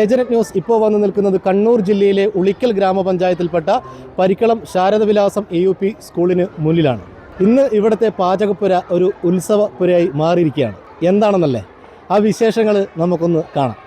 ഏജനറ്റ് news ഇപ്പോൾ വന്ന് നിൽക്കുന്നത് കണ്ണൂർ ജില്ലയിലെ Ulikkal ഗ്രാമപഞ്ചായത്തിൽപ്പെട്ട Parikkalam Sharadavilasam A U P സ്കൂളിന് മുന്നിലാണ്. ഇന്ന് ഇവിടുത്തെ പാചകപ്പുര ഒരു ഉത്സവ പുരയായി മാറിയിരിക്കുകയാണ്. എന്താണെന്നല്ലേ? ആ വിശേഷങ്ങൾ നമുക്കൊന്ന് കാണാം.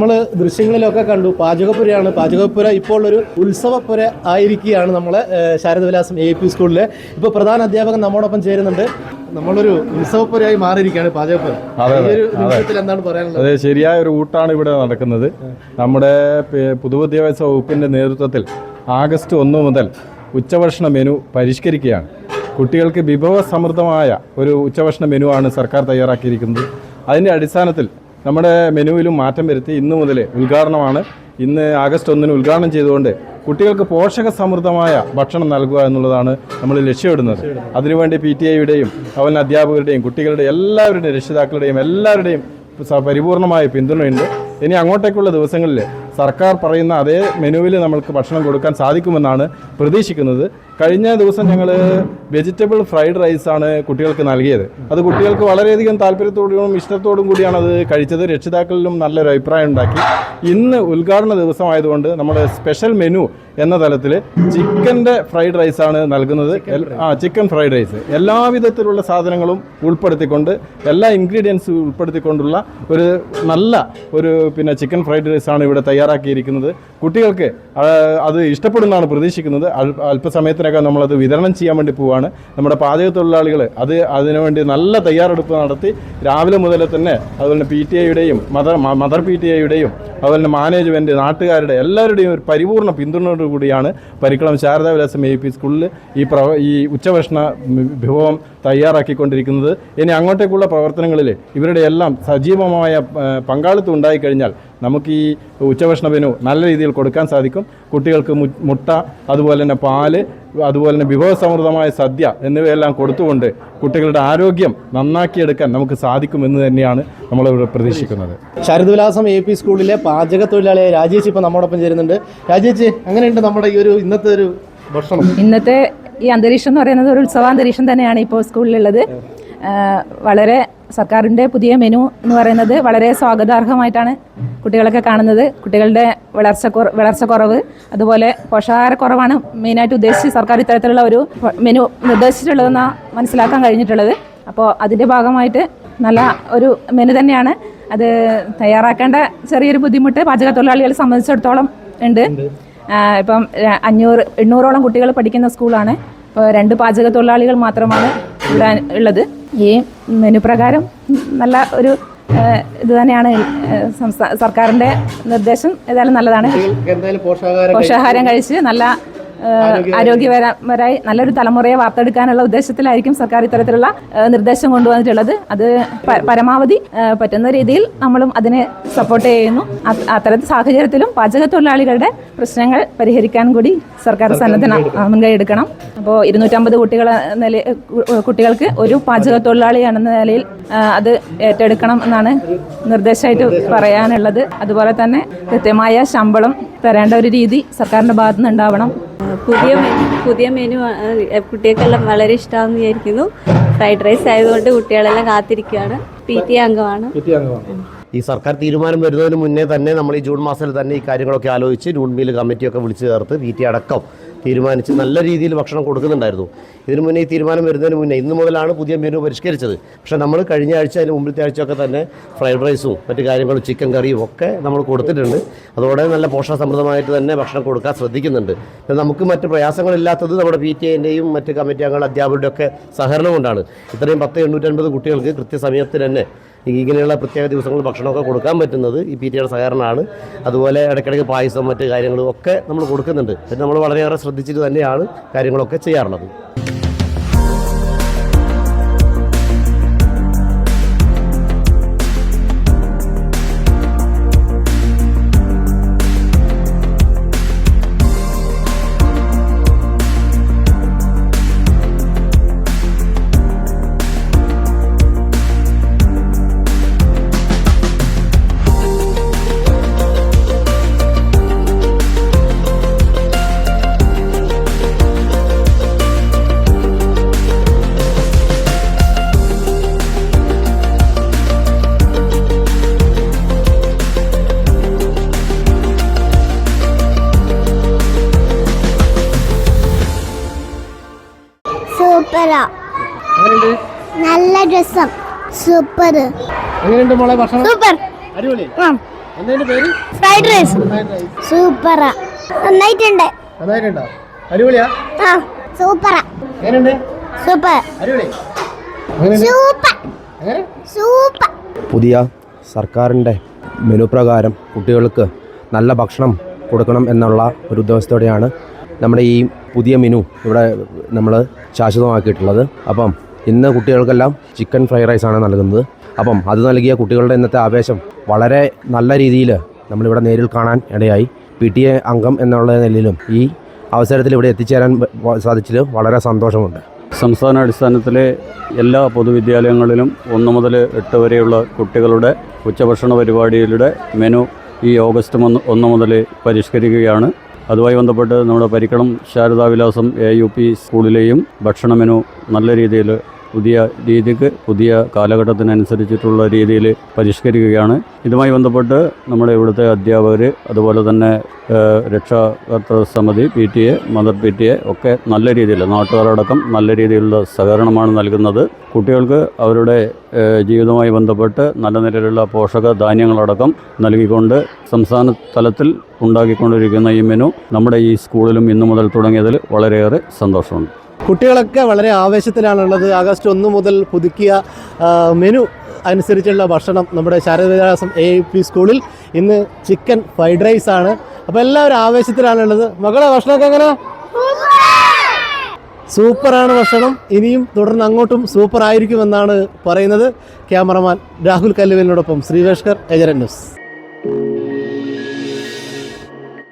നമ്മൾ ദൃശ്യങ്ങളിലൊക്കെ കണ്ടു. പാചകപ്പുരയാണ്. പാചകപ്പുര ഇപ്പോൾ ഒരു ഉത്സവപ്പുര ആയിരിക്കുകയാണ് നമ്മൾ ശാരദവിലാസം എ പി സ്കൂളിലെ. ഇപ്പോൾ പ്രധാന അധ്യാപകൻ നമ്മോടൊപ്പം ചേരുന്നുണ്ട്. നമ്മളൊരു ഉത്സവപ്പുരയായി മാറിയിരിക്കുകയാണ് പാചകപ്പുര. എന്താണ് പറയാനുള്ളത്? അതെ ശരിയായ ഒരു ഊട്ടാണ് ഇവിടെ നടക്കുന്നത്. നമ്മുടെ പൊതുവിദ്യാഭ്യാസ വകുപ്പിന്റെ നേതൃത്വത്തിൽ ആഗസ്റ്റ് ഒന്ന് മുതൽ ഉച്ചഭക്ഷണ മെനു പരിഷ്കരിക്കുകയാണ്. കുട്ടികൾക്ക് വിഭവസമൃദ്ധമായ ഒരു ഉച്ചഭക്ഷണ മെനു ആണ് സർക്കാർ തയ്യാറാക്കിയിരിക്കുന്നത്. അതിന്റെ അടിസ്ഥാനത്തിൽ നമ്മുടെ മെനുവിലും മാറ്റം വരുത്തി ഇന്ന് മുതൽ ഉദ്ഘാടനമാണ്. ഇന്ന് ആഗസ്റ്റ് ഒന്നിന് ഉദ്ഘാടനം ചെയ്തുകൊണ്ട് കുട്ടികൾക്ക് പോഷക സമൃദ്ധമായ ഭക്ഷണം നൽകുക എന്നുള്ളതാണ് നമ്മൾ ലക്ഷ്യമിടുന്നത്. അതിനുവേണ്ടി പി ടി ഐയുടെയും അതുപോലെ അധ്യാപകരുടെയും കുട്ടികളുടെ എല്ലാവരുടെയും രക്ഷിതാക്കളുടെയും എല്ലാവരുടെയും പരിപൂർണമായ പിന്തുണയുണ്ട്. ഇനി അങ്ങോട്ടേക്കുള്ള ദിവസങ്ങളിൽ സർക്കാർ പറയുന്ന അതേ മെനുവിൽ നമ്മൾക്ക് ഭക്ഷണം കൊടുക്കാൻ സാധിക്കുമെന്നാണ് പ്രതീക്ഷിക്കുന്നത്. കഴിഞ്ഞ ദിവസം ഞങ്ങൾ വെജിറ്റബിൾ ഫ്രൈഡ് റൈസാണ് കുട്ടികൾക്ക് നൽകിയത്. അത് കുട്ടികൾക്ക് വളരെയധികം താല്പര്യത്തോടും ഇഷ്ടത്തോടും കൂടിയാണ് അത് കഴിച്ചത്. രക്ഷിതാക്കളിലും നല്ലൊരു അഭിപ്രായം ഉണ്ടാക്കി. ഇന്ന് ഉദ്ഘാടന ദിവസമായതുകൊണ്ട് നമ്മുടെ സ്പെഷ്യൽ മെനു എന്ന തലത്തിൽ ചിക്കന്റെ ഫ്രൈഡ് റൈസാണ് നൽകുന്നത്. ആ ചിക്കൻ ഫ്രൈഡ് റൈസ്. എല്ലാവിധത്തിലുള്ള സാധനങ്ങളും ഉൾപ്പെടുത്തിക്കൊണ്ട് എല്ലാ ഇൻഗ്രീഡിയൻസും ഉൾപ്പെടുത്തിക്കൊണ്ടുള്ള ഒരു നല്ല ഒരു പിന്നെ ചിക്കൻ ഫ്രൈഡ് റൈസാണ് ഇവിടെ തയ്യാറാക്കിയിരിക്കുന്നത്. കുട്ടികൾക്ക് അത് ഇഷ്ടപ്പെടുന്നതാണ് പ്രതീക്ഷിക്കുന്നത്. അല്പസമയത്തിനകം നമ്മളത് വിതരണം ചെയ്യാൻ വേണ്ടി പോവുകയാണ് നമ്മുടെ പാചക തൊഴിലാളികൾ അത് അതിനുവേണ്ടി നല്ല തയ്യാറെടുപ്പ് നടത്തി രാവിലെ മുതൽ തന്നെ അതുപോലെ പി ടി ഐയുടെയും മദർ മദർ പി ടി ഐയുടെയും അതുപോലെ മാനേജ്മെന്റ് നാട്ടുകാരുടെ എല്ലാവരുടെയും ഒരു പരിപൂർണ പിന്തുണയോട് കൂടിയാണ് പരിക്കളം ശാരദാ വിലാസം എ പി സ്കൂളിൽ ഈ പ്രവ ഈ ഉച്ചഭക്ഷണ വിഭവം തയ്യാറാക്കിക്കൊണ്ടിരിക്കുന്നത്. ഇനി അങ്ങോട്ടേക്കുള്ള പ്രവർത്തനങ്ങളിൽ ഇവരുടെ എല്ലാം സജീവമായ പങ്കാളിത്തം ഉണ്ടായിക്കഴിഞ്ഞാൽ നമുക്ക് ഈ ഉച്ചഭക്ഷണ മെനു നല്ല രീതിയിൽ കൊടുക്കാൻ സാധിക്കും. കുട്ടികൾക്ക് മുട്ട അതുപോലെ തന്നെ പാൽ അതുപോലെ തന്നെ വിഭവസമൃദ്ധമായ സദ്യ എന്നിവയെല്ലാം കൊടുത്തുകൊണ്ട് കുട്ടികളുടെ ആരോഗ്യം നന്നാക്കിയെടുക്കാൻ നമുക്ക് സാധിക്കുമെന്ന് തന്നെയാണ് നമ്മളിവിടെ പ്രതീക്ഷിക്കുന്നത്. ശരദ്വിലാസം എ പി സ്കൂളിലെ പാചക തൊഴിലാളിയായ രാജേഷ് ഇപ്പം നമ്മോടൊപ്പം ചേരുന്നുണ്ട്. രാജേഷ് അങ്ങനെയുണ്ട് നമ്മുടെ ഈ ഒരു ഇന്നത്തെ ഒരു ഭക്ഷണം. ഇന്നത്തെ ഈ അന്തരീക്ഷം എന്ന് പറയുന്നത് ഒരു ഉത്സവാന്തരീക്ഷം തന്നെയാണ് ഇപ്പോൾ സ്കൂളിലുള്ളത്. വളരെ സർക്കാരിന്റെ പുതിയ മെനു എന്ന് പറയുന്നത് വളരെ സ്വാഗതാർഹമായിട്ടാണ് കുട്ടികളൊക്കെ കാണുന്നത്. കുട്ടികളുടെ വളർച്ച വളർച്ച കുറവ് അതുപോലെ പോഷകാഹാരക്കുറവാണ് മെയിനായിട്ട് ഉദ്ദേശിച്ച് സർക്കാർ ഇത്തരത്തിലുള്ള ഒരു മെനു നിർദ്ദേശിച്ചിട്ടുള്ളതെന്ന് മനസ്സിലാക്കാൻ കഴിഞ്ഞിട്ടുള്ളത്. അപ്പോൾ അതിന്റെ ഭാഗമായിട്ട് നല്ല ഒരു മെനു തന്നെയാണ്. അത് തയ്യാറാക്കേണ്ട ചെറിയൊരു ബുദ്ധിമുട്ട് പാചക തൊഴിലാളികളെ സംബന്ധിച്ചിടത്തോളം ഉണ്ട്. ഇപ്പം അഞ്ഞൂറ് എണ്ണൂറോളം കുട്ടികൾ പഠിക്കുന്ന സ്കൂളാണ്. ഇപ്പോൾ രണ്ട് പാചക തൊഴിലാളികൾ മാത്രമാണ് ഇവിടെ ഉള്ളത്. ഈ മെനു പ്രകാരം നല്ല ഒരു ഇത് തന്നെയാണ് സംസ്ഥാന സർക്കാരിന്റെ നിർദ്ദേശം. ഏതായാലും നല്ലതാണ്. പോഷകാഹാരം കഴിച്ച് നല്ല ആരോഗ്യപരമായി നല്ലൊരു തലമുറയെ വാർത്തെടുക്കാനുള്ള ഉദ്ദേശത്തിലായിരിക്കും സർക്കാർ ഇത്തരത്തിലുള്ള നിർദ്ദേശം കൊണ്ടുവന്നിട്ടുള്ളത്. അത് പരമാവധി പറ്റുന്ന രീതിയിൽ നമ്മളും അതിനെ സപ്പോർട്ട് ചെയ്യുന്നു. അത് അത്തരത്തിൽ സാഹചര്യത്തിലും പാചക തൊഴിലാളികളുടെ പ്രശ്നങ്ങൾ പരിഹരിക്കാൻ കൂടി സർക്കാർ സന്നദ്ധന മുൻകൈ എടുക്കണം. അപ്പോൾ ഇരുന്നൂറ്റമ്പത് കുട്ടികൾ നില കുട്ടികൾക്ക് ഒരു പാചക തൊഴിലാളി എന്ന നിലയിൽ അത് ഏറ്റെടുക്കണം എന്നാണ് നിർദ്ദേശമായിട്ട് പറയാനുള്ളത്. അതുപോലെ തന്നെ കൃത്യമായ ശമ്പളം തരേണ്ട ഒരു രീതി സർക്കാരിന്റെ ഭാഗത്തുനിന്ന് ഉണ്ടാവണം പുതിയ പുതിയ മെനു കുട്ടികൾക്കെല്ലാം വളരെ ഇഷ്ടമാണെന്ന് വിചാരിക്കുന്നു. ഫ്രൈഡ് റൈസ് ആയതുകൊണ്ട് കുട്ടികളെല്ലാം കാത്തിരിക്കുകയാണ് പി ടി അംഗമാണ്. ഈ സർക്കാർ തീരുമാനം വരുന്നതിന് മുന്നേ തന്നെ നമ്മൾ ഈ ജൂൺ മാസത്തിൽ തന്നെ ഈ കാര്യങ്ങളൊക്കെ ആലോചിച്ച് ജൂൺ മീൽ കമ്മിറ്റിയൊക്കെ വിളിച്ചു ചേർത്ത് പി ടി അടക്കം തീരുമാനിച്ച് നല്ല രീതിയിൽ ഭക്ഷണം കൊടുക്കുന്നുണ്ടായിരുന്നു. ഇതിനു മുന്നേ ഈ തീരുമാനം വരുന്നതിന് മുന്നേ ഇന്ന് മുതലാണ് പുതിയ മെനു പരിഷ്കരിച്ചത്. പക്ഷേ നമ്മൾ കഴിഞ്ഞ ആഴ്ച അതിന് മുമ്പിലത്തെ ആഴ്ചയൊക്കെ തന്നെ ഫ്രൈഡ് റൈസും മറ്റു കാര്യങ്ങളും ചിക്കൻ കറിയും ഒക്കെ നമ്മൾ കൊടുത്തിട്ടുണ്ട്. അതോടെ നല്ല പോഷകസമൃദ്ധമായിട്ട് തന്നെ ഭക്ഷണം കൊടുക്കാൻ ശ്രദ്ധിക്കുന്നുണ്ട്. നമുക്ക് മറ്റ് പ്രയാസങ്ങളില്ലാത്തത് നമ്മുടെ പി ടി ഐന്റെയും മറ്റ് കമ്മിറ്റി അംഗങ്ങൾ അധ്യാപകരുടെയൊക്കെ സഹകരണം കൊണ്ടാണ്. ഇത്രയും പത്ത് എണ്ണൂറ്റൻപത് കുട്ടികൾക്ക് കൃത്യസമയത്ത് തന്നെ ഇങ്ങനെയുള്ള പ്രത്യേക ദിവസങ്ങളിൽ ഭക്ഷണമൊക്കെ കൊടുക്കാൻ പറ്റുന്നത് ഈ പി ടിയുടെ സഹകരണമാണ്. അതുപോലെ ഇടയ്ക്കിടയ്ക്ക് പായസം മറ്റ് കാര്യങ്ങളും ഒക്കെ നമ്മൾ കൊടുക്കുന്നുണ്ട്. പിന്നെ നമ്മൾ വളരെയേറെ ശ്രദ്ധിച്ചിട്ട് തന്നെയാണ് കാര്യങ്ങളൊക്കെ ചെയ്യാറുള്ളത്. നല്ല രസം. സൂപ്പർ. എങ്ങനെയുണ്ട് മോളെ ഭക്ഷണം? സൂപ്പർ. അടിപൊളി. ആ. എന്തേലും പേര്? Fried rice. സൂപ്പറാ. നന്നായിട്ടുണ്ട്. നന്നായിട്ടുണ്ടോ? അടിപൊളിയാ? ആ സൂപ്പറാ. എങ്ങനെയുണ്ട്? സൂപ്പർ. അടിപൊളി. സൂപ്പർ. സൂപ്പർ. പുതിയ സർക്കാരിന്റെ മെനു പ്രകാരം കുട്ടികൾക്ക് നല്ല ഭക്ഷണം കൊടുക്കണം എന്നുള്ള ഒരു ഉദ്ദേശത്തോടെയാണ് നമ്മുടെ ഈ പുതിയ മെനു ഇവിടെ നമ്മൾ ശാശ്വതമാക്കിയിട്ടുള്ളത്. അപ്പം ഇന്ന് കുട്ടികൾക്കെല്ലാം ചിക്കൻ ഫ്രൈഡ് റൈസ് ആണ് നൽകുന്നത്. അപ്പം അത് നൽകിയ കുട്ടികളുടെ ഇന്നത്തെ ആവേശം വളരെ നല്ല രീതിയിൽ നമ്മളിവിടെ നേരിൽ കാണാൻ ഇടയായി. പി ടി എ അംഗം എന്നുള്ള നിലയിലും ഈ അവസരത്തിൽ ഇവിടെ എത്തിച്ചേരാൻ സാധിച്ചതിൽ വളരെ സന്തോഷമുണ്ട്. സംസ്ഥാന അടിസ്ഥാനത്തിലെ എല്ലാ പൊതുവിദ്യാലയങ്ങളിലും ഒന്ന് മുതൽ എട്ട് വരെയുള്ള കുട്ടികളുടെ ഉച്ചഭക്ഷണ പരിപാടികളുടെ മെനു ഈ ഓഗസ്റ്റ് ഒന്ന് മുതൽ പരിഷ്കരിക്കുകയാണ്. അതുമായി ബന്ധപ്പെട്ട് നമ്മുടെ Parikkalam Sharadavilasam A U P സ്കൂളിലെയും ഭക്ഷണ മെനു നല്ല രീതിയിൽ പുതിയ രീതിക്ക് പുതിയ കാലഘട്ടത്തിനനുസരിച്ചിട്ടുള്ള രീതിയിൽ പരിഷ്കരിക്കുകയാണ്. ഇതുമായി ബന്ധപ്പെട്ട് നമ്മുടെ ഇവിടുത്തെ അധ്യാപകർ അതുപോലെ തന്നെ രക്ഷാകർത്തൃ രക്ഷാകർതൃ സമിതി P T A mother P T A ഒക്കെ നല്ല രീതിയിൽ നാട്ടുകാരടക്കം നല്ല രീതിയിലുള്ള സഹകരണമാണ് നൽകുന്നത്. കുട്ടികൾക്ക് അവരുടെ ജീവിതവുമായി ബന്ധപ്പെട്ട് നല്ല നിലയിലുള്ള പോഷക ധാന്യങ്ങളടക്കം നൽകിക്കൊണ്ട് സംസ്ഥാന തലത്തിൽ ഉണ്ടാക്കിക്കൊണ്ടിരിക്കുന്ന ഈ മെനു നമ്മുടെ ഈ സ്കൂളിലും ഇന്നു മുതൽ തുടങ്ങിയതിൽ വളരെയേറെ സന്തോഷമുണ്ട്. കുട്ടികളൊക്കെ വളരെ ആവേശത്തിലാണുള്ളത്. ആഗസ്റ്റ് ഒന്ന് മുതൽ പുതുക്കിയ മെനു അനുസരിച്ചുള്ള ഭക്ഷണം നമ്മുടെ ശാരദവിലാസം എ പി സ്കൂളിൽ ഇന്ന് ചിക്കൻ ഫ്രൈഡ് റൈസ് ആണ്. അപ്പോൾ എല്ലാവരും ആവേശത്തിലാണുള്ളത്. മകളെ ഭക്ഷണമൊക്കെ എങ്ങനെ? സൂപ്പറാണ് ഭക്ഷണം. ഇനിയും തുടർന്ന് അങ്ങോട്ടും സൂപ്പർ ആയിരിക്കുമെന്നാണ് പറയുന്നത് ക്യാമറമാൻ രാഹുൽ കല്ലുവിനോടൊപ്പം ശ്രീവേഷ്കർ ഏജരൻ news.